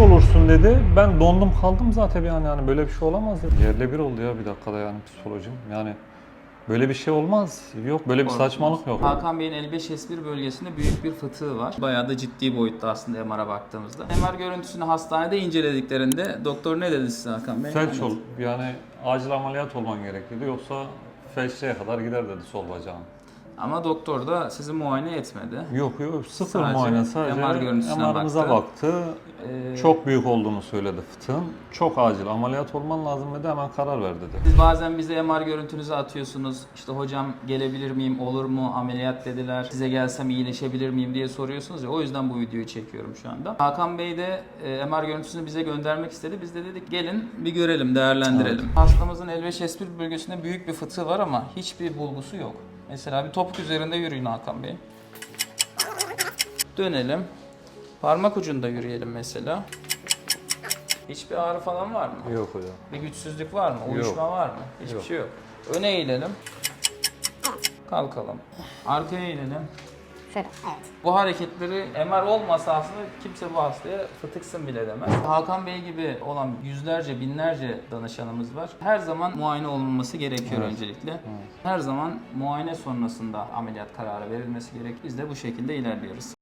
olursun dedi. Ben dondum kaldım zaten yani yani böyle bir şey olamaz. Yerle bir oldu ya bir dakikada yani psikolojim. Yani böyle bir şey olmaz. Yok böyle bir saçmalık yok. Hakan Bey'in 55S1 bölgesinde büyük bir fıtığı var. Bayağı da ciddi boyutta aslında MR'a baktığımızda. MR görüntüsünü hastanede incelediklerinde doktor ne dedi size Hakan Bey? Felç ol. Yani acil ameliyat olman gerekiyordu. Yoksa felçliğe kadar gider dedi sol bacağın. Ama doktor da sizi muayene etmedi. Yok yok sıfır Sadece muayene sadece MR görüntüsüne MR'ımıza baktı. baktı. Ee, Çok büyük olduğunu söyledi fıtığın. Çok acil ameliyat olman lazım dedi hemen karar ver dedi. Siz bazen bize MR görüntünüzü atıyorsunuz. İşte hocam gelebilir miyim, olur mu, ameliyat dediler. Size gelsem iyileşebilir miyim diye soruyorsunuz ya. O yüzden bu videoyu çekiyorum şu anda. Hakan Bey de e, MR görüntüsünü bize göndermek istedi. Biz de dedik gelin bir görelim, değerlendirelim. Hastamızın L5-S1 bölgesinde büyük bir fıtığı var ama hiçbir bulgusu yok. Mesela bir topuk üzerinde yürüyün Hakan Bey. Dönelim. Parmak ucunda yürüyelim mesela. Hiçbir ağrı falan var mı? Yok hocam. Bir güçsüzlük var mı? Uyuşma Yok. var mı? Hiçbir Yok. şey yok. Öne eğilelim. Kalkalım. Arkaya eğilelim. Şöyle, evet. Bu hareketleri MR olmasa aslında kimse bu hastaya fıtıksın bile demez. Hakan Bey gibi olan yüzlerce, binlerce danışanımız var. Her zaman muayene olunması gerekiyor Evet. öncelikle. Her zaman muayene sonrasında ameliyat kararı verilmesi gerek. Biz de bu şekilde ilerliyoruz.